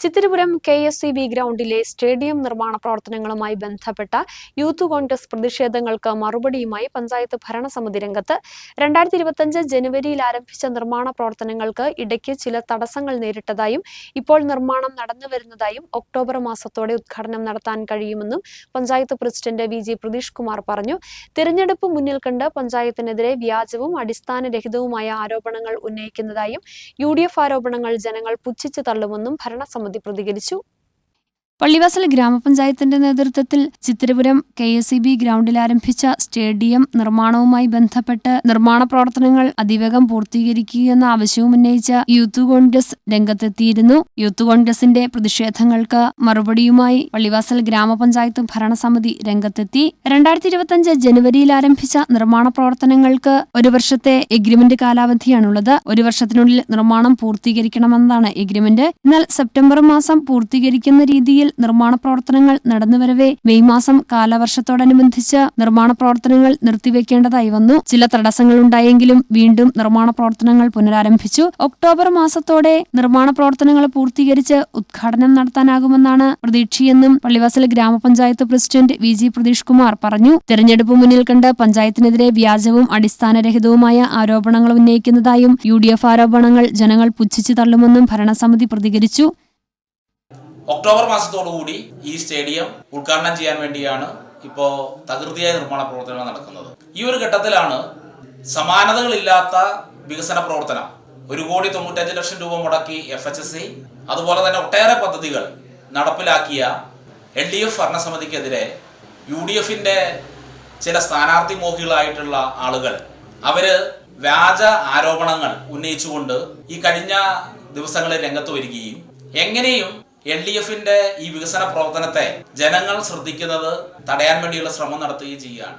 Chithirapuram K S C B ഗ്രൗണ്ടിലെ stadium നിർമ്മാണ പ്രവർത്തനങ്ങളുമായി ബന്ധപ്പെട്ട യൂത്ത് കോൺഗ്രസ് പ്രതിഷേധങ്ങൾക്ക് മറുപടിയുമായി പഞ്ചായത്ത് ഭരണസമിതി രംഗത്ത് രണ്ടായിരത്തി ഇരുപത്തിയഞ്ച് ജനുവരിയിൽ ആരംഭിച്ച നിർമ്മാണ പ്രവർത്തനങ്ങൾക്ക് ഇടയ്ക്ക് ചില തടസ്സങ്ങൾ നേരിട്ടതായും ഇപ്പോൾ നിർമ്മാണം നടന്നു വരുന്നതായും ഒക്ടോബർ മാസത്തോടെ ഉദ്ഘാടനം നടത്താൻ കഴിയുമെന്നും panchayat president V G Pratheesh Kumar പറഞ്ഞു. തിരഞ്ഞെടുപ്പ് മുന്നിൽ കണ്ട് പഞ്ചായത്തിനെതിരെ വ്യാജവും അടിസ്ഥാനരഹിതവുമായ ആരോപണങ്ങൾ ഉന്നയിക്കുന്നതായും യു ആരോപണങ്ങൾ ജനങ്ങൾ പുച്ഛിച്ചു തള്ളുമെന്നും ഭരണസമിതി പ്രതികരിച്ചു പള്ളിവാസൽ ഗ്രാമപഞ്ചായത്തിന്റെ നേതൃത്വത്തിൽ Chithirapuram K S E B ഗ്രൗണ്ടിൽ ആരംഭിച്ച സ്റ്റേഡിയം നിർമ്മാണവുമായി ബന്ധപ്പെട്ട് നിർമ്മാണ പ്രവർത്തനങ്ങൾ അതിവേഗം പൂർത്തീകരിക്കുകയെന്ന ആവശ്യവും ഉന്നയിച്ച യൂത്ത് കോൺഗ്രസ് രംഗത്തെത്തിയിരുന്നു. യൂത്ത് കോൺഗ്രസിന്റെ പ്രതിഷേധങ്ങൾക്ക് മറുപടിയുമായി പള്ളിവാസൽ ഗ്രാമപഞ്ചായത്ത് ഭരണസമിതി രംഗത്തെത്തി. രണ്ടായിരത്തി ഇരുപത്തിയഞ്ച് ജനുവരിയിൽ ആരംഭിച്ച നിർമ്മാണ പ്രവർത്തനങ്ങൾക്ക് ഒരു വർഷത്തെ എഗ്രിമെന്റ് കാലാവധിയാണുള്ളത്. ഒരു വർഷത്തിനുള്ളിൽ നിർമ്മാണം പൂർത്തീകരിക്കണമെന്നതാണ് എഗ്രിമെന്റ്. എന്നാൽ സെപ്റ്റംബർ മാസം പൂർത്തീകരിക്കുന്ന രീതിയിൽ നിർമ്മാണ പ്രവർത്തനങ്ങൾ നടന്നുവരവേ. മെയ് മാസം കാലവർഷത്തോടനുബന്ധിച്ച് നിർമ്മാണ പ്രവർത്തനങ്ങൾ നിർത്തിവെക്കേണ്ടതായി വന്നു. ചില തടസ്സങ്ങളുണ്ടായെങ്കിലും വീണ്ടും നിർമ്മാണ പ്രവർത്തനങ്ങൾ പുനരാരംഭിച്ചു. ഒക്ടോബർ മാസത്തോടെ നിർമ്മാണ പ്രവർത്തനങ്ങൾ പൂർത്തീകരിച്ച് ഉദ്ഘാടനം നടത്താനാകുമെന്നാണ് പ്രതീക്ഷയെന്നും പള്ളിവാസൽ ഗ്രാമപഞ്ചായത്ത് president V G Pratheesh Kumar പറഞ്ഞു. തെരഞ്ഞെടുപ്പ് മുന്നിൽ കണ്ട് പഞ്ചായത്തിനെതിരെ വ്യാജവും അടിസ്ഥാനരഹിതവുമായ ആരോപണങ്ങൾ ഉന്നയിക്കുന്നതായും യു ആരോപണങ്ങൾ ജനങ്ങൾ പുച്ഛിച്ചു തള്ളുമെന്നും ഭരണസമിതി പ്രതികരിച്ചു. ഒക്ടോബർ മാസത്തോടുകൂടി ഈ സ്റ്റേഡിയം ഉദ്ഘാടനം ചെയ്യാൻ വേണ്ടിയാണ് ഇപ്പോൾ തകൃതിയായ നിർമ്മാണ പ്രവർത്തനങ്ങൾ നടക്കുന്നത്. ഈ ഒരു ഘട്ടത്തിലാണ് സമാനതകളില്ലാത്ത വികസന പ്രവർത്തനം. ഒരു കോടി തൊണ്ണൂറ്റഞ്ച് ലക്ഷം രൂപ മുടക്കി എഫ് എച്ച് എസ് സി അതുപോലെ തന്നെ ഒട്ടേറെ പദ്ധതികൾ നടപ്പിലാക്കിയ എൽ ഡി എഫ് ഭരണസമിതിക്കെതിരെ യു ഡി എഫിന്റെ ചില സ്ഥാനാർത്ഥി മോഹികളായിട്ടുള്ള ആളുകൾ അവർ വ്യാജ ആരോപണങ്ങൾ ഉന്നയിച്ചുകൊണ്ട് ഈ കഴിഞ്ഞ ദിവസങ്ങളിൽ രംഗത്ത് വരികയും എങ്ങനെയും എൽ ഡി എഫിന്റെ ഈ വികസന പ്രവർത്തനത്തെ ജനങ്ങൾ ശ്രദ്ധിക്കുന്നത് തടയാൻ വേണ്ടിയുള്ള ശ്രമം നടത്തുകയും ചെയ്യുകയാണ്.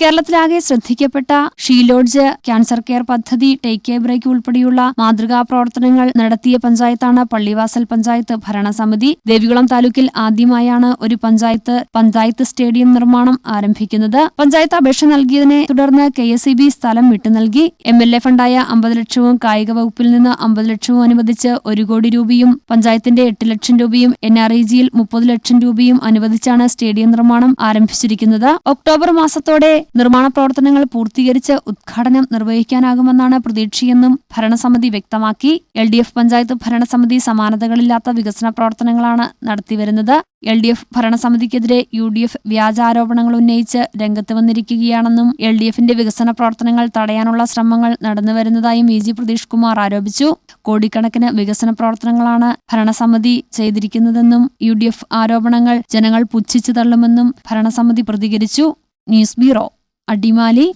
കേരളത്തിലാകെ ശ്രദ്ധിക്കപ്പെട്ട ഷീലോഡ്ജ് ക്യാൻസർ കെയർ പദ്ധതി ടേക്ക് എ ബ്രേക്ക് ഉൾപ്പെടെയുള്ള മാതൃകാ പ്രവർത്തനങ്ങൾ നടത്തിയ പഞ്ചായത്താണ് പള്ളിവാസൽ പഞ്ചായത്ത് ഭരണസമിതി. ദേവികുളം താലൂക്കിൽ ആദ്യമായാണ് ഒരു പഞ്ചായത്ത് പഞ്ചായത്ത് സ്റ്റേഡിയം നിർമ്മാണം ആരംഭിക്കുന്നത്. പഞ്ചായത്ത് അപേക്ഷ നൽകിയതിനെ തുടർന്ന് കെ എസ് ബി സ്ഥലം വിട്ടു നൽകി. എം എൽ എ ഫണ്ടായ അമ്പത് ലക്ഷവും കായിക വകുപ്പിൽ നിന്ന് അമ്പത് ലക്ഷവും അനുവദിച്ച് ഒരു കോടി രൂപയും പഞ്ചായത്തിന്റെ എട്ട് ലക്ഷം രൂപയും എൻ ആർ ഐ ജിയിൽ മുപ്പത് ലക്ഷം രൂപയും അനുവദിച്ചാണ് സ്റ്റേഡിയം നിർമ്മാണം ആരംഭിച്ചിരിക്കുന്നത്. ഒക്ടോബർ മാസത്തോടെ നിർമ്മാണ പ്രവർത്തനങ്ങൾ പൂർത്തീകരിച്ച് ഉദ്ഘാടനം നിർവഹിക്കാനാകുമെന്നാണ് പ്രതീക്ഷയെന്നും ഭരണസമിതി വ്യക്തമാക്കി. എൽ ഡി എഫ് പഞ്ചായത്ത് ഭരണസമിതി സമാനതകളില്ലാത്ത വികസന പ്രവർത്തനങ്ങളാണ് നടത്തിവരുന്നത്. എൽ ഡി എഫ് ഭരണസമിതിക്കെതിരെ യു ഡി എഫ് വ്യാജാരോപണങ്ങൾ ഉന്നയിച്ച് രംഗത്ത് വന്നിരിക്കുകയാണെന്നും എൽ ഡി എഫിന്റെ വികസന പ്രവർത്തനങ്ങൾ തടയാനുള്ള ശ്രമങ്ങൾ നടന്നുവരുന്നതായും വി ജി പ്രതീഷ് കുമാർ ആരോപിച്ചു. കോടിക്കണക്കിന് വികസന പ്രവർത്തനങ്ങളാണ് ഭരണസമിതി ചെയ്തിരിക്കുന്നതെന്നും യു ഡി എഫ് ആരോപണങ്ങൾ ജനങ്ങൾ പുച്ഛിച്ചു തള്ളുമെന്നും ഭരണസമിതി പ്രതികരിച്ചു. News bureau. അടിമാലി